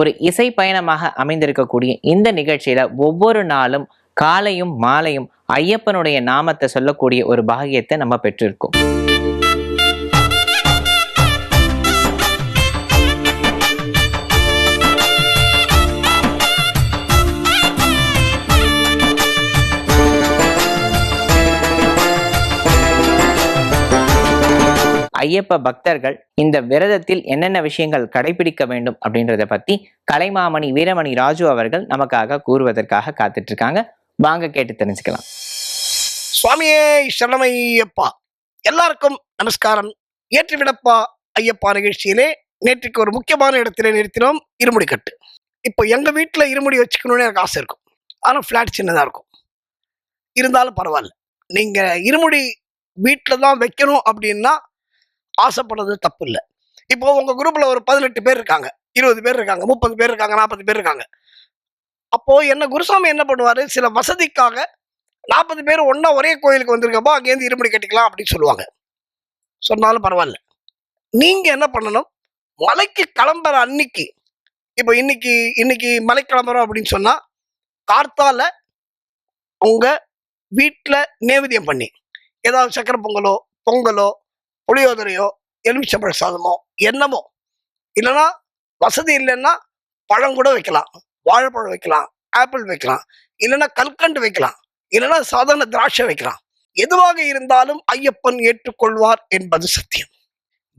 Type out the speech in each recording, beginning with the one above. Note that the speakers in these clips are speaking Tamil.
ஒரு இசை பயணமாக அமைந்திருக்கக்கூடிய இந்த நிகழ்ச்சியில ஒவ்வொரு நாளும் காலையும் மாலையும் ஐயப்பனுடைய நாமத்தை சொல்லக்கூடிய ஒரு பாகியத்தை நம்ம பெற்றிருக்கோம். ஐயப்ப பக்தர்கள் இந்த விரதத்தில் என்னென்ன விஷயங்கள் கடைபிடிக்க வேண்டும் அப்படின்றத பத்தி கலைமாமணி வீரமணி ராஜு அவர்கள் நமக்காக கூறுவதற்காக காத்துட்டு இருக்காங்க வாங்க கேட்டு தெரிஞ்சுக்கலாம். சுவாமியே சரணமையப்பா. எல்லாருக்கும் நமஸ்காரம். ஏற்றிவிடப்பா ஐயப்பா நிகழ்ச்சியிலே நேற்றுக்கு ஒரு முக்கியமான இடத்திலே நிறுத்தினோம் இருமுடி கட்டு இப்போ எங்க வீட்டுல இருமுடி வச்சுக்கணும்னு எனக்கு ஆசை இருக்கும். ஆனால் ஃப்ளாட் சின்னதாக இருக்கும். இருந்தாலும் பரவாயில்ல. நீங்க இருமுடி வீட்டில் தான் வைக்கணும் அப்படின்னா ஆசைப்படுறது தப்பு இல்லை இப்போ உங்க குரூப்ல ஒரு பதினெட்டு பேர் இருக்காங்க இருபது பேர் இருக்காங்க முப்பது பேர் இருக்காங்க நாற்பது பேர் இருக்காங்க. அப்போ என்ன குருசாமி என்ன பண்ணுவாரு? சில வசதிக்காக நாற்பது பேர் ஒன்றா ஒரே கோயிலுக்கு வந்திருக்கப்போ அங்கேருந்து இருமுடி கட்டிக்கலாம் அப்படின்னு சொல்லுவாங்க. சொன்னாலும் பரவாயில்ல. நீங்க என்ன பண்ணணும்? மலைக்கு கிளம்புற அன்னைக்கு இப்போ இன்னைக்கு இன்னைக்கு மலை கிளம்புறோம் அப்படின்னு சொன்னா கார்த்தால உங்க வீட்டில் நேவேத்தியம் பண்ணி. ஏதாவது சக்கரை பொங்கலோ பொங்கலோ புளியோதரையோ எலுமிச்சம்பழ சாதமோ என்னமோ. இல்லைன்னா வசதி இல்லைன்னா பழம் கூட வைக்கலாம். வாழைப்பழம் வைக்கலாம் ஆப்பிள் வைக்கலாம். இல்லைன்னா கல்கண்டு வைக்கலாம். இல்லைன்னா சாதாரண திராட்சை வைக்கலாம். எதுவாக இருந்தாலும் ஐயப்பன் ஏற்றுக்கொள்வார் என்பது சத்தியம்.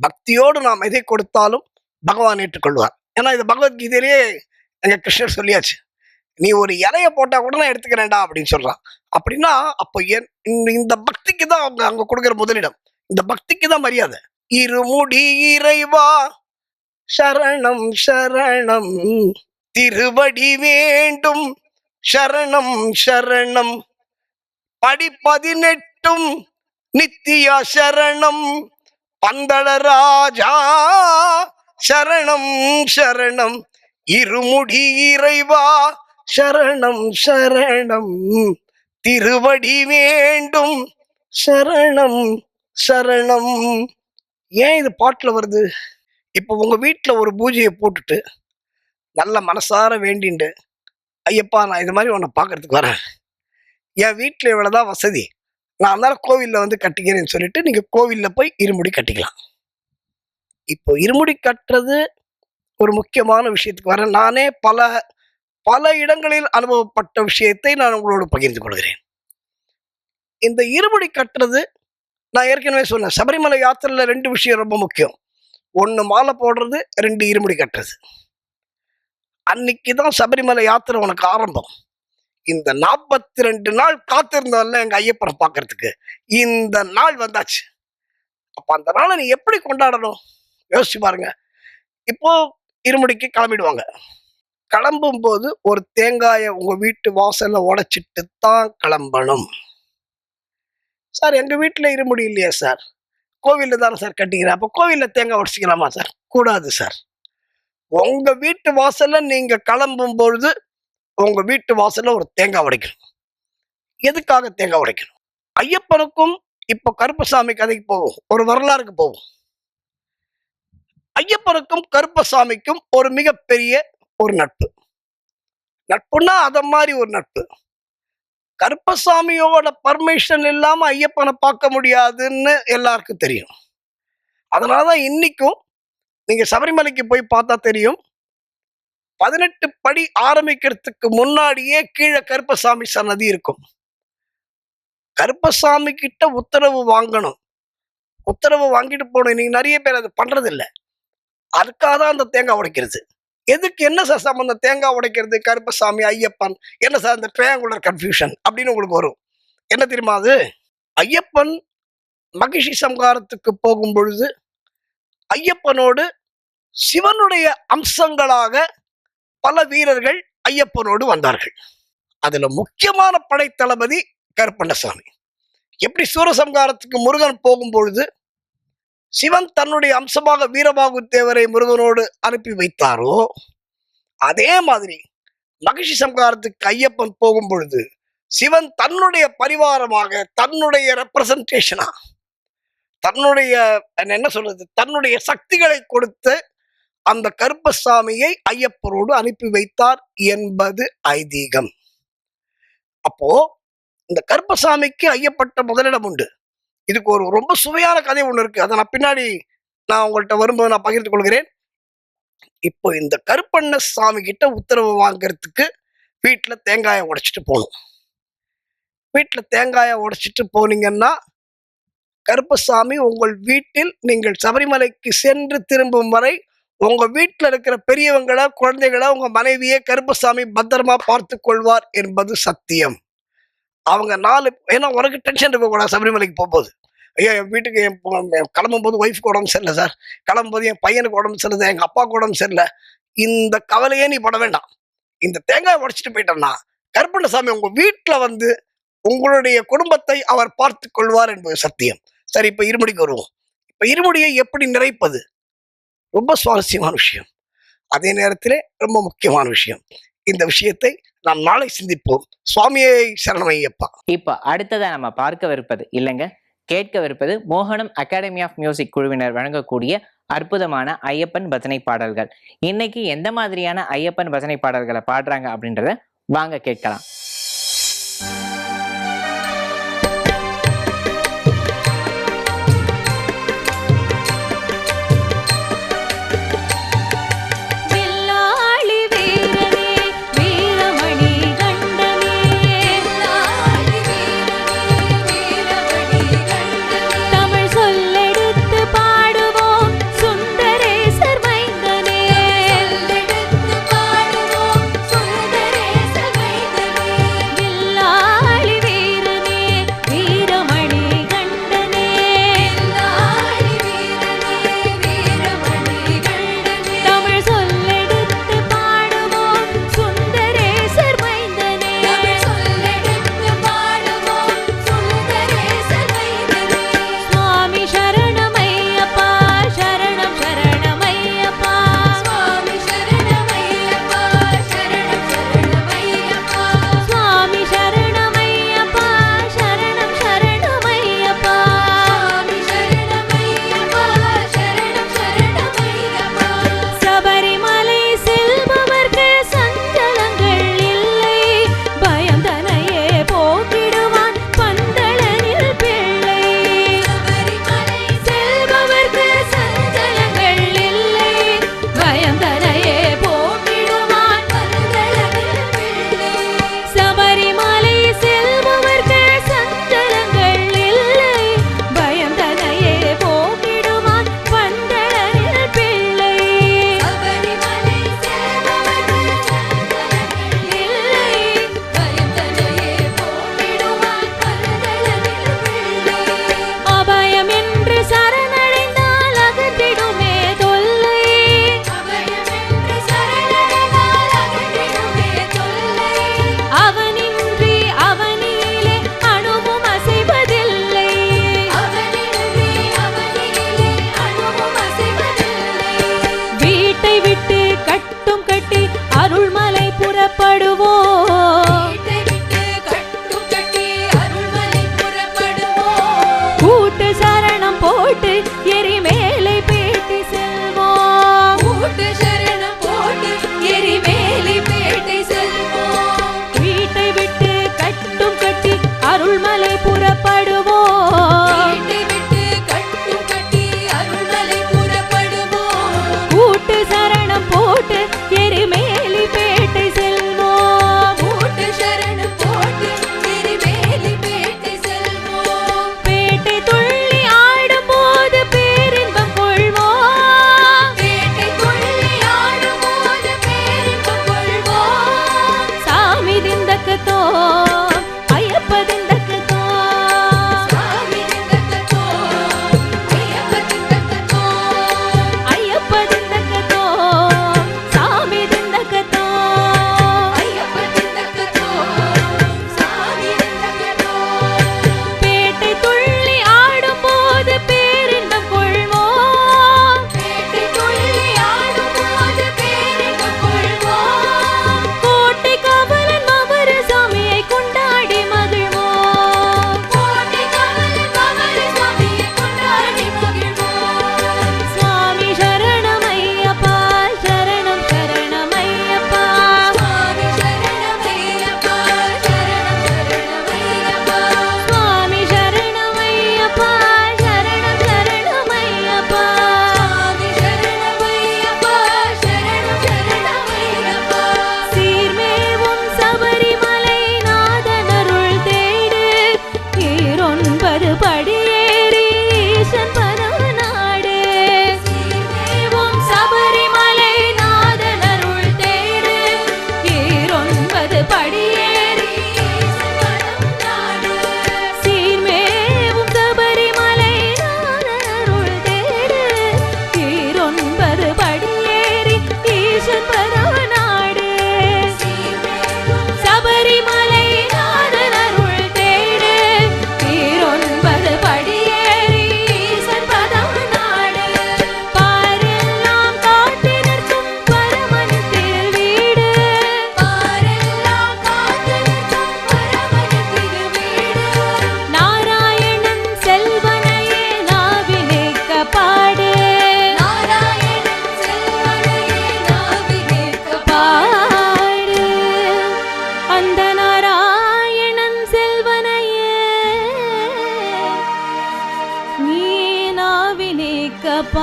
பக்தியோடு நாம் எதை கொடுத்தாலும் பகவான் ஏற்றுக்கொள்வார். ஏன்னா இது பகவத்கீதையிலேயே எங்கள் கிருஷ்ணர் சொல்லியாச்சு. நீ ஒரு இலைய போட்டால் கூட நான் எடுத்துக்கிறேன்டா அப்படின்னு சொல்கிறான் அப்படின்னா அப்போ என் இந்த- இந்த பக்திக்கு தான் அவங்க அங்கே கொடுக்குற முதலிடம். இந்த பக்திக்கு தான் மரியாதை. இருமுடி இறைவா சரணம் சரணம். திருவடி வேண்டும் சரணம் சரணம். படி பதினெட்டும் நித்தியா சரணம். பந்தள ராஜா சரணம் சரணம். இருமுடி இறைவா சரணம் சரணம். திருவடி வேண்டும் சரணம். சரணம். ஏன் இது பாட்டில் வருது? இப்போ உங்கள் வீட்டில் ஒரு பூஜையை போட்டுட்டு நல்ல மனசார வேண்டிண்டு ஐயப்பா நான் இது மாதிரி உன்னை பார்க்கறதுக்கு வரேன். என் வீட்டில் இவ்வளோதான் வசதி. நான் அதனால் கோவிலில் வந்து கட்டிக்கிறேன்னு சொல்லிட்டு நீங்கள் கோவிலில் போய் இருமுடி கட்டிக்கலாம். இப்போ இருமுடி கட்டுறது ஒரு முக்கியமான விஷயத்துக்கு வரேன். நானே பல பல இடங்களில் அனுபவப்பட்ட விஷயத்தை நான் உங்களோடு பகிர்ந்து கொள்கிறேன். இந்த இருமுடி கட்டுறது நான் ஏற்கனவே சொன்னேன் சபரிமலை யாத்திரையில் ரெண்டு விஷயம் ரொம்ப முக்கியம். ஒன்று மாலை போடுறது ரெண்டு இருமுடி கட்டுறது. அன்னைக்கு தான் சபரிமலை யாத்திரை உனக்கு ஆரம்பம். இந்த நாற்பத்தி ரெண்டு நாள் காத்திருந்தோம்ல எங்கள் ஐயப்பனை பார்க்கறதுக்கு இந்த நாள் வந்தாச்சு. அப்போ அந்த நாளை நீ எப்படி கொண்டாடணும்? யோசிச்சு பாருங்க. இப்போ இருமுடிக்கு கிளம்பிடுவாங்க. கிளம்பும் போது ஒரு தேங்காயை உங்கள் வீட்டு வாசலில் உடைச்சிட்டு தான் கிளம்பணும். சார் எங்கள் வீட்டில் இருமுடி இல்லையா சார். கோவிலில் தானே சார் கட்டிக்கிறேன். அப்போ கோவிலில் தேங்காய் உடைச்சிக்கலாமா சார்? கூடாது சார். உங்கள் வீட்டு வாசலில் நீங்கள் கிளம்பும் பொழுது உங்கள் வீட்டு வாசலில் ஒரு தேங்காய் உடைக்கணும். எதுக்காக தேங்காய் உடைக்கணும்? ஐயப்பனுக்கும் இப்போ கருப்பசாமி கதைக்கு போவோம். ஒரு வரலாறுக்கு போவோம். ஐயப்பனுக்கும் கருப்பசாமிக்கும் ஒரு மிகப்பெரிய ஒரு நட்பு. நட்புன்னா அதை மாதிரி ஒரு நட்பு. கருப்பசாமியோட பர்மிஷன் இல்லாமல் ஐயப்பனை பார்க்க முடியாதுன்னு எல்லாருக்கும் தெரியும். அதனாலதான் இன்றைக்கும் நீங்கள் சபரிமலைக்கு போய் பார்த்தா தெரியும். பதினெட்டு படி ஆரம்பிக்கிறதுக்கு முன்னாடியே கீழே கருப்பசாமி சன்னதி இருக்கும். கருப்பசாமி கிட்ட உத்தரவு வாங்கணும். உத்தரவு வாங்கிட்டு போகணும் இன்னைக்கு நிறைய பேர் அது பண்ணுறதில்ல அதுக்காக தான் அந்த தேங்காய் உடைக்கிறது. எதுக்கு என்ன சார் சம்பந்தம்? தேங்காய் உடைக்கிறது கருப்பசாமி ஐயப்பன். என்ன சார் இந்த ட்ரையாங்குலர் கன்ஃபியூஷன் அப்படின்னு உங்களுக்கு வரும். என்ன தெரியுமா அது? ஐயப்பன் மகிஷி சம்ஹாரத்துக்கு போகும் பொழுது ஐயப்பனோடு சிவனுடைய அம்சங்களாக பல வீரர்கள் ஐயப்பனோடு வந்தார்கள். அதில் முக்கியமான படைத்தளபதி கருப்பண்ணசாமி. எப்படி சூரசம்காரத்துக்கு முருகன் போகும் பொழுது சிவன் தன்னுடைய அம்சமாக வீரபாகு தேவரை முருகனோடு அனுப்பி வைத்தாரோ? அதே மாதிரி மகிழ்ச்சி சம்ஹாரத்துக்கு ஐயப்பன் போகும் பொழுது சிவன் தன்னுடைய பரிவாரமாக தன்னுடைய ரெப்ரசன்டேஷனா தன்னுடைய என்ன சொல்றது தன்னுடைய சக்திகளை கொடுத்து அந்த கருப்பசாமியை ஐயப்பரோடு அனுப்பி வைத்தார் என்பது ஐதீகம். அப்போ இந்த கருப்பசாமிக்கு ஐயப்பட்ட முதலிடம் உண்டு. இதுக்கு ஒரு ரொம்ப சுவையான கதை ஒன்று இருக்குது அதை நான் பின்னாடி நான் உங்கள்கிட்ட வரும்போது நான் பகிர்ந்து கொள்கிறேன். இப்போ இந்த கருப்பண்ண சாமி கிட்ட உத்தரவு வாங்குறதுக்கு வீட்டில் தேங்காயை உடைச்சிட்டு போகணும். வீட்டில் தேங்காயை உடைச்சிட்டு போனீங்கன்னா கருப்பசாமி உங்கள் வீட்டில் நீங்கள் சபரிமலைக்கு சென்று திரும்பும் வரை உங்கள் வீட்டில் இருக்கிற பெரியவங்கள குழந்தைகளை உங்கள் மனைவியை கருப்பசாமி பத்திரமா பார்த்து கொள்வார் என்பது சத்தியம். அவங்க நாலு ஏன்னா உனக்கு டென்ஷன் இருக்கக்கூடாது சபரிமலைக்கு போகும்போது. ஐயா என் வீட்டுக்கு என் கிளம்பும்போது ஒய்ஃப்க்கு உடம்பு சரியில்லை சார் கிளம்பும்போது என் பையனுக்கு உடம்பு சரியில்லை எங்கள் அப்பாவுக்கு உடம்பு சரியில்லை. இந்த கவலையே நீ பட வேண்டாம். இந்த தேங்காய் உடைச்சிட்டு போயிட்டோம்னா கருப்பண்ணசாமி உங்கள் வீட்டில் வந்து உங்களுடைய குடும்பத்தை அவர் பார்த்து கொள்வார் என்பது சத்தியம். சரி இப்போ இருமுடிக்கு வருவோம். இப்போ இருமுடியை எப்படி நிறைப்பது? ரொம்ப சுவாரஸ்யமான விஷயம். அதே நேரத்திலே ரொம்ப முக்கியமான விஷயம். இந்த விஷயத்தை நாம் நாளை சிந்திப்போம். சுவாமியை சரணமையப்பா. இப்போ அடுத்ததா நம்ம பார்க்கவிருப்பது இல்லைங்க? கேட்கவிருப்பது மோகனம் அகாடமி ஆஃப் மியூசிக் குழுவினர் வழங்கக்கூடிய அற்புதமான ஐயப்பன் பஜனை பாடல்கள். இன்னைக்கு எந்த மாதிரியான ஐயப்பன் பஜனை பாடல்களை பாடுறாங்க அப்படின்றத வாங்க கேட்கலாம்.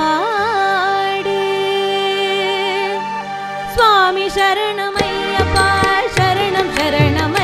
பாடு. சுவாமி சரணமையப்பா சரணம் சரணம்.